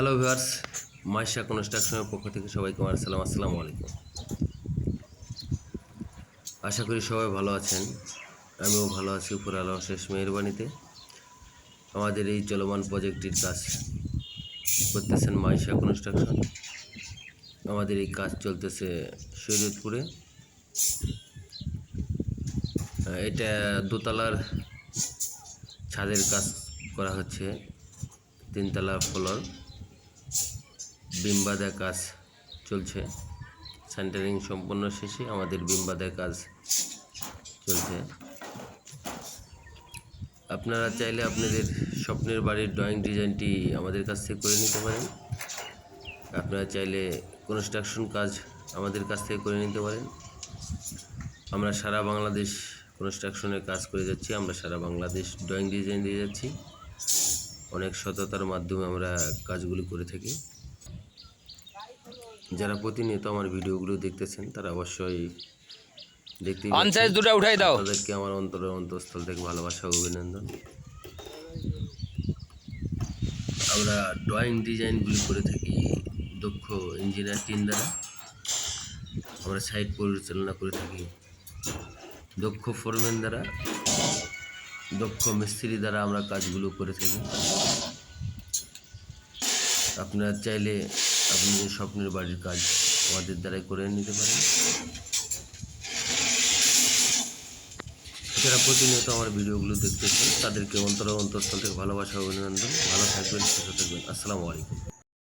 Hello viewers Maisha কনস্ট্রাকশনের পক্ষ থেকে সবাইকে আমার সালাম, আসসালামু আলাইকুম। আশা করি সবাই ভালো আছেন। আমিও ভালো আছি, উপর আলো, শেষ মেহরবানিতে। আমাদের এই চলমান প্রজেক্টটির কাজ করতেছেন মাইশা কনস্ট্রাকশন আমাদের এই কাজ চলতেছে শরীয়তপুরে এটা দোতলার ছাদের কাজ করা হচ্ছে, তিনতলা ফ্লোর। বিমবাদের কাজ চলছে। সেন্টারিং সম্পূর্ণ শেষে আমাদের বিমবাদের কাজ চলছে। আপনারা চাইলে আপনাদের স্বপ্নের বাড়ির ড্রয়িং ডিজাইনটি আমাদের কাছ থেকে করে নিতে পারেন। আপনারা চাইলে কনস্ট্রাকশন কাজ আমাদের কাছ থেকে করে নিতে পারেন। আমরা সারা বাংলাদেশ কনস্ট্রাকশনের কাজ করে যাচ্ছি, আমরা সারা বাংলাদেশ ড্রয়িং ডিজাইন দিয়ে যাচ্ছি। অনেক সততার মাধ্যমে আমরা কাজগুলি করে থাকি। যারা প্রতিনিয়ত আমার ভিডিওগুলো দেখতেছেন তারা অবশ্যই দেখতে দুটো উঠাই দাও। তাদেরকে আমার অন্তরের অন্তঃস্থল থেকে ভালোবাসা অভিনন্দন। আমরা ড্রয়িং ডিজাইনগুলি করে থাকি দক্ষ ইঞ্জিনিয়ার টিম দ্বারা। আমরা সাইট পরিচালনা করে থাকি দক্ষ ফোরম্যান দ্বারা। দক্ষ মিস্ত্রি দ্বারা আমরা কাজগুলো করে থাকি। আপনারা চাইলে আপনাদের স্বপ্নের বাড়ির কাজ আমাদের দ্বারাই করে নিতে পারেন। যারা প্রতিনিয়ত আমার ভিডিওগুলো দেখতেছেন, তাদেরকে অন্তর অন্তরস্থল থেকে ভালোবাসা, অভিনন্দন। ভালো থাকবেন, সুস্থ থাকবেন। আসসালামু আলাইকুম।